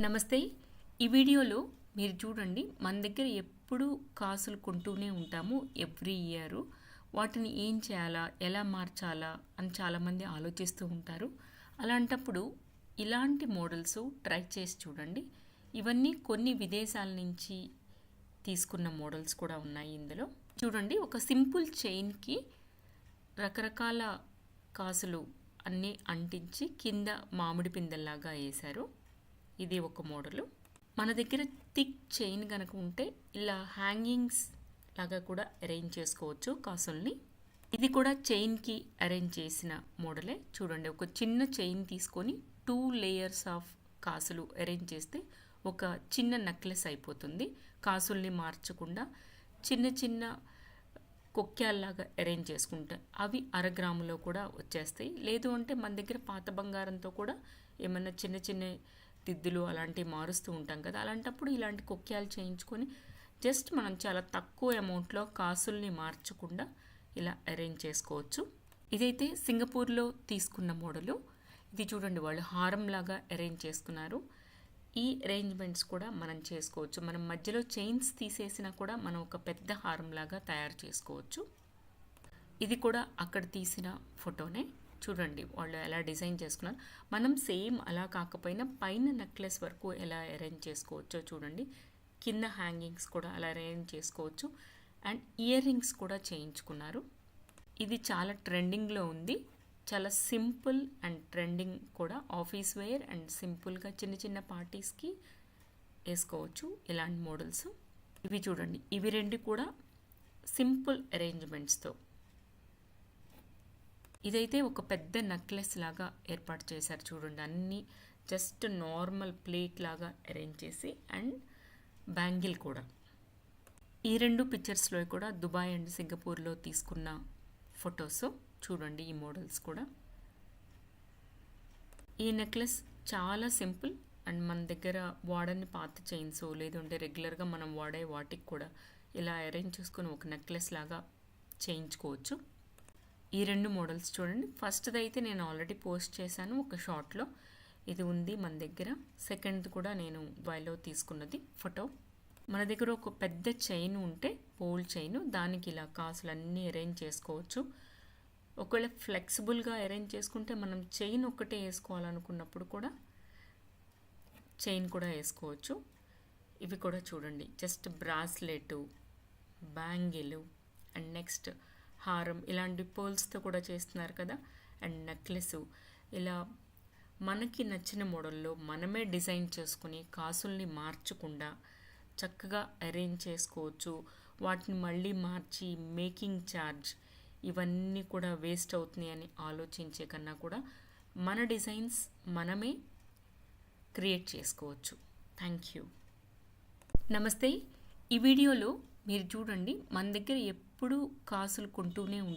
నమస్తే. ఈ వీడియోలో మీరు చూడండి మన దగ్గర ఎప్పుడు కాసులు కొంటూనే ఉంటాము ఎవ్రీ ఇయర్. వాటిని ఏం చేయాలా ఎలా మార్చాలా అని చాలామంది ఆలోచిస్తూ ఉంటారు. అలాంటప్పుడు ఇలాంటి మోడల్స్ ట్రై చేసి చూడండి. ఇవన్నీ కొన్ని విదేశాల నుంచి తీసుకున్న మోడల్స్ కూడా ఉన్నాయి ఇందులో. చూడండి ఒక సింపుల్ చైన్కి రకరకాల కాసులు అన్నీ అంటించి కింద మామిడి పిందెల్లాగా వేశారు. ఇది ఒక మోడలు. మన దగ్గర థిక్ చైన్ కనుక ఉంటే ఇలా హ్యాంగింగ్స్ లాగా కూడా అరేంజ్ చేసుకోవచ్చు కాసుల్ని. ఇది కూడా చైన్కి అరేంజ్ చేసిన మోడలే. చూడండి ఒక చిన్న చైన్ తీసుకొని టూ లేయర్స్ ఆఫ్ కాసులు అరేంజ్ చేస్తే ఒక చిన్న నెక్లెస్ అయిపోతుంది. కాసుల్ని మార్చకుండా చిన్న చిన్న కొక్యాల్లాగా అరేంజ్ చేసుకుంటా అవి అరగ్రాములో కూడా వచ్చేస్తాయి. లేదు అంటే మన దగ్గర పాత బంగారంతో కూడా ఏమన్నా చిన్న చిన్న దిద్దులు అలాంటివి మారుస్తూ ఉంటాం కదా. అలాంటప్పుడు ఇలాంటి కొక్యాలు చేయించుకొని జస్ట్ మనం చాలా తక్కువ అమౌంట్లో కాసుల్ని మార్చకుండా ఇలా అరేంజ్ చేసుకోవచ్చు. ఇదైతే సింగపూర్లో తీసుకున్న మోడలు. ఇది చూడండి వాళ్ళు హారం లాగా అరేంజ్ చేసుకున్నారు. ఈ అరేంజ్మెంట్స్ కూడా మనం చేసుకోవచ్చు. మనం మధ్యలో చైన్స్ తీసేసినా కూడా మనం ఒక పెద్ద హారం లాగా తయారు చేసుకోవచ్చు. ఇది కూడా అక్కడ తీసిన ఫోటోనే. చూడండి వాళ్ళు ఎలా డిజైన్ చేసుకున్నారు. మనం సేమ్ అలా కాకపోయినా పైన నెక్లెస్ వరకు ఎలా అరేంజ్ చేసుకోవచ్చో చూడండి. కింద హ్యాంగింగ్స్ కూడా అలా అరేంజ్ చేసుకోవచ్చు. అండ్ ఇయర్ రింగ్స్ కూడా చేయించుకున్నారు. ఇది చాలా ట్రెండింగ్లో ఉంది. చాలా సింపుల్ అండ్ ట్రెండింగ్ కూడా. ఆఫీస్ వేర్ అండ్ సింపుల్గా చిన్న చిన్న పార్టీస్కి వేసుకోవచ్చు ఇలాంటి మోడల్స్. ఇవి చూడండి. ఇవి రెండు కూడా సింపుల్ అరేంజ్మెంట్స్తో. ఇదైతే ఒక పెద్ద నెక్లెస్ లాగా ఏర్పాటు చేశారు చూడండి. అన్నీ జస్ట్ నార్మల్ ప్లేట్ లాగా అరేంజ్ చేసి అండ్ బ్యాంగిల్ కూడా. ఈ రెండు పిక్చర్స్లో కూడా దుబాయ్ అండ్ సింగపూర్లో తీసుకున్న ఫొటోస్ చూడండి ఈ మోడల్స్ కూడా. ఈ నెక్లెస్ చాలా సింపుల్ అండ్ మన దగ్గర వాడని పాత చైన్స్ లేదంటే రెగ్యులర్గా మనం వాడే వాటికి కూడా ఇలా అరేంజ్ చేసుకొని ఒక నెక్లెస్ లాగా చేయించుకోవచ్చు. ఈ రెండు మోడల్స్ చూడండి. ఫస్ట్ది అయితే నేను ఆల్రెడీ పోస్ట్ చేశాను ఒక షార్ట్లో ఇది ఉంది మన దగ్గర. సెకండ్ కూడా నేను వైలో తీసుకున్నది ఫోటో. మన దగ్గర ఒక పెద్ద చైన్ ఉంటే పోల్ చైన్. దానికి ఇలా కాసులు అన్నీ అరేంజ్ చేసుకోవచ్చు. ఒకవేళ ఫ్లెక్సిబుల్గా అరేంజ్ చేసుకుంటే మనం చైన్ ఒక్కటే వేసుకోవాలనుకున్నప్పుడు కూడా చైన్ కూడా వేసుకోవచ్చు. ఇవి కూడా చూడండి. Just bracelet bangle and next హారం ఇలాంటి పోల్స్తో కూడా చేస్తున్నారు కదా. And necklace. ఇలా మనకి నచ్చిన మోడల్లో మనమే డిజైన్ చేసుకుని కాసుల్ని మార్చకుండా చక్కగా అరేంజ్ చేసుకోవచ్చు. వాటిని మళ్ళీ మార్చి మేకింగ్ ఛార్జ్ ఇవన్నీ కూడా వేస్ట్ అవుతున్నాయి అని ఆలోచించే కన్నా కూడా మన డిజైన్స్ మనమే క్రియేట్ చేసుకోవచ్చు. థ్యాంక్ యూ నమస్తే. ఈ వీడియోలో మీరు చూడండి మన దగ్గర ఎప్పుడూ కాసులు కొంటూనే ఉంటాం